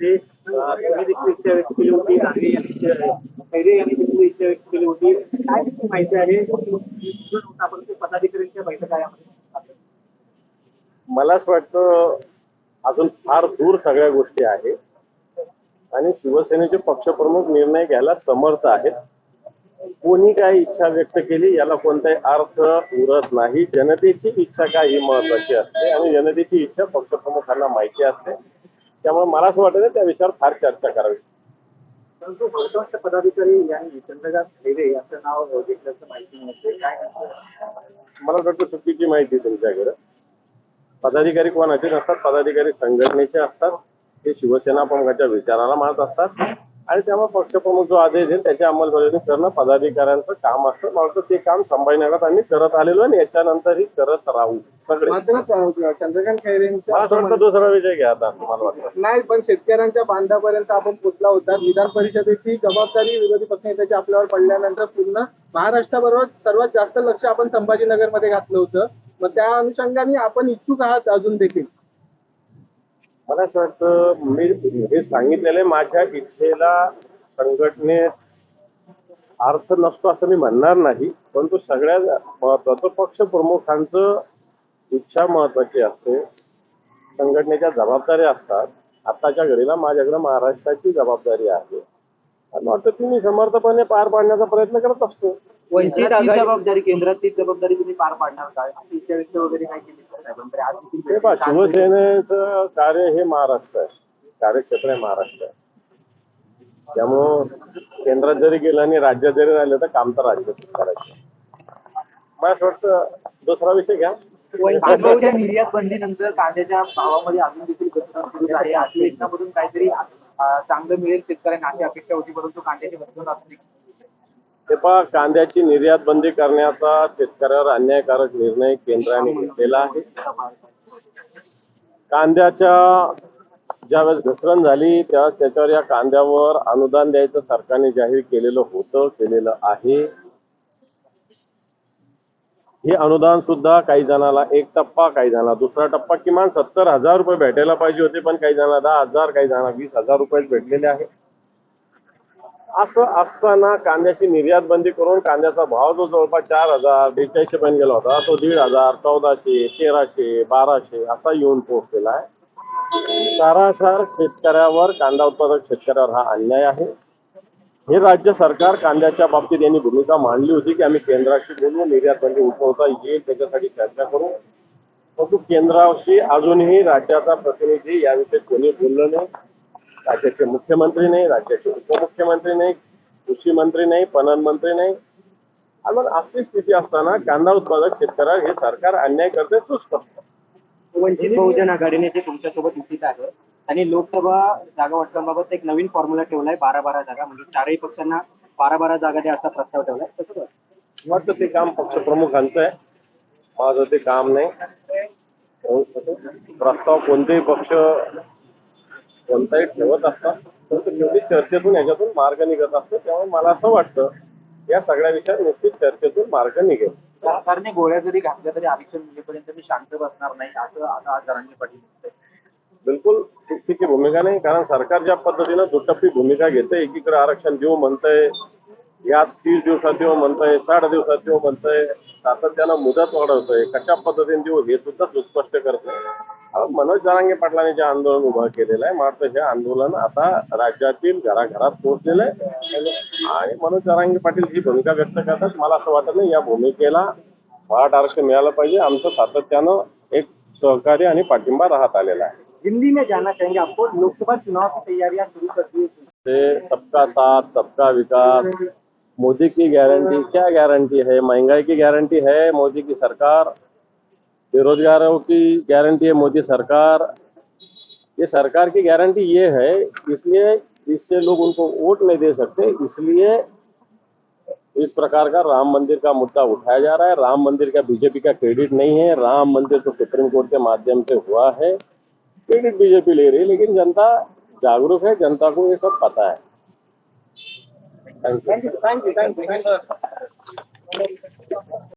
तुम्ही देखील इच्छा व्यक्त केली होती खैरे यांनी देखील इच्छा व्यक्त केली होती. काय माहिती आहे? पदाधिकाऱ्यांच्या बैठका यामध्ये मला असं वाटतं अजून फार दूर सगळ्या गोष्टी आहेत. आणि शिवसेनेचे पक्षप्रमुख निर्णय घ्यायला समर्थ आहेत. कोणी काय इच्छा व्यक्त केली याला कोणताही अर्थ उरत नाही. जनतेची इच्छा काय ही महत्वाची असते आणि जनतेची इच्छा पक्षप्रमुखांना माहिती असते. त्यामुळे मला असं वाटतं त्या विषयावर फार चर्चा करावी. परंतु बहुतांश पदाधिकारी यांनी चंद्रकांत खैरे यांचं नाव घेतल्याचं माहिती मिळते. काय? मला वाटतं चुकीची माहिती तुमच्याकडे. पदाधिकारी कोणाचे नसतात? पदाधिकारी संघटनेचे असतात. ते शिवसेना प्रमुखाच्या विचाराला मानत असतात. आणि त्यामुळे पक्षप्रमुख जो आदेश देईल त्याची अंमलबजावणी करणं पदाधिकाऱ्यांचं काम असतं. मला वाटतं ते काम संभाजीनगरात आम्ही करत आलेलो आणि याच्यानंतरही करत राहू. सगळे. चंद्रकांत वाटतं दुसरा विषय घ्या आता मला वाटतं. नाही पण शेतकऱ्यांच्या बांधापर्यंत आपण पोचला होता. विधान परिषदेची जबाबदारी विरोधी पक्षनेत्याची आपल्यावर पडल्यानंतर पूर्ण महाराष्ट्राबरोबर सर्वात जास्त लक्ष आपण संभाजीनगरमध्ये घातलं होतं. मग त्या अनुषंगाने आपण इच्छुक आहात अजून देखील. मला असं वाटतं मी हे सांगितलेलं आहे माझ्या इच्छेला संघटनेत अर्थ नसतो असं मी म्हणणार नाही परंतु सगळ्यात महत्वाचं पक्ष प्रमुखांचं इच्छा महत्वाची असते. संघटनेच्या जबाबदाऱ्या असतात. आताच्या घडीला माझ्याकडे महाराष्ट्राची जबाबदारी आहे. आणि वाटतं ती मी समर्थपणे पार पाडण्याचा प्रयत्न करत असतो. वंचित आघाडी जबाबदारी केंद्रात ती जबाबदारी तुम्ही पार पाडणार काय अशी इच्छा व्यक्त वगैरे काय केली साहेबांकडे? आज हे पहा शिवसेनेचं कार्य हे महाराष्ट्र आहे. कार्यक्षेत्र आहे महाराष्ट्र आहे. त्यामुळं केंद्रात जरी गेलं आणि राज्यात जरी राहिलं तर काम तर राज्यातच करायचं मला असं वाटतं दुसरा विषय घ्या. कांद्याच्या निर्यात बंदी नंतर कांद्याच्या भावामध्ये अजून देखील घसरण सुरू आहे. अधिवेशनामधून काहीतरी अं, चांगलं मिळेल शेतकऱ्यांना अशी अपेक्षा होती परंतु कांद्याची घसरण असली हे पहा कांद्याची निर्यात बंदी करण्याचा शेतकऱ्यावर अन्यायकारक निर्णय केंद्राने घेतलेला आहे. कांद्याच्या ज्यावेळेस घसरण झाली त्यावेळेस त्याच्यावर या कांद्यावर अनुदान द्यायचं सरकारने जाहीर केलेलं होतं केलेलं आहे. हे अनुदान सुद्धा काही जणाला एक टप्पा काही जणाला दुसरा टप्पा किमान सत्तर हजार रुपये भेटायला पाहिजे होते पण काही जणांना दहा हजार काही जणांना वीस हजार रुपयेच भेटलेले आहे असं असताना कांद्याची निर्यात बंदी करून कांद्याचा भाव जो जवळपास चार हजार बेचाळीसशे पर्यंत गेला होता तो दीड हजार चौदाशे तेराशे बाराशे असा येऊन पोहोचलेला आहे. सारासार शेतकऱ्यावर कांदा उत्पादक शेतकऱ्यावर हा अन्याय आहे. हे राज्य सरकार कांद्याच्या बाबतीत यांनी भूमिका मांडली होती की आम्ही केंद्राशी बोलू निर्यात बंदी उठवता येईल त्याच्यासाठी चर्चा करू. परंतु केंद्राशी अजूनही राज्याचा प्रतिनिधी याविषयी कोणी बोललं नाही. राज्याचे मुख्यमंत्री नाही राज्याचे उपमुख्यमंत्री नाही कृषी मंत्री नाही पणन मंत्री नाही. आणि मग अशी स्थिती असताना कांदा उत्पादक शेतकऱ्यावर हे सरकार अन्याय करते सुस्पष्ट वंचित बहुजन आघाडीने जे तुमच्यासोबत युतीत आहे आणि लोकसभा जागा वाटपाबाबत एक नवीन फॉर्म्युला ठेवलाय बारा बारा जागा म्हणजे चारही पक्षांना बारा बारा जागा द्या असा प्रस्ताव ठेवलाय. तसं. वाटतं ते काम पक्षप्रमुखांचं आहे. माझं ते काम नाही. प्रस्ताव कोणतेही पक्ष कोणताही ठेवत असतात. परंतु शेवटी चर्चेतून याच्यातून मार्ग निघत असतो. त्यामुळे मला असं वाटतं या सगळ्या विषयात निश्चित चर्चेतून मार्ग निघेल. सरकारने गोळ्या जरी घातल्या तरी आरक्षण मिळेपर्यंत मी शांत बसणार नाही असं आता जरांगे पाटील. बिलकुल चुकीची भूमिका नाही कारण सरकार ज्या पद्धतीनं दुटप्पी भूमिका घेते एकीकडे आरक्षण देऊ म्हणतंय यात तीस दिवसात देऊ म्हणतंय साठ दिवसात देऊ म्हणतंय सातत्यानं मुदत वाढवतंय कशा पद्धतीने देऊ हे सुद्धा सुस्पष्ट करतंय. मनोज जरांगे पाटलांनी जे आंदोलन उभं केलेलं आहे. मला हे आंदोलन आता राज्यातील घराघरात पोहोचलेलं आहे. आणि मनोज जरांगे पाटील जी भूमिका व्यक्त करतात. मला असं वाटत नाही या भूमिकेला मराठा आरक्षण मिळालं पाहिजे. आमचं सातत्यानं एक सहकार्य आणि पाठिंबा राहत आलेला आहे. दिल्ली में जाना चाहेंगे आपको लोकसभा चुनाव की तैयारियाँ शुरू कर दी हैं। सबका साथ सबका विकास. मोदी की गारंटी क्या गारंटी है? महँगाई की गारंटी है? मोदी की सरकार बेरोजगारों की गारंटी है मोदी सरकार। ये सरकार की गारंटी ये है, इसलिए इससे लोग उनको वोट नहीं दे सकते, इसलिए इस प्रकार का राम मंदिर का मुद्दा उठाया जा रहा है। राम मंदिर का बीजेपी का क्रेडिट नहीं है, राम मंदिर तो सुप्रीम कोर्ट के माध्यम से हुआ है। क्रेडिट बीजेपी ले रही है, लेकिन जनता जागरूक है, जनता को ये सब पता है। Thank you thank you thank you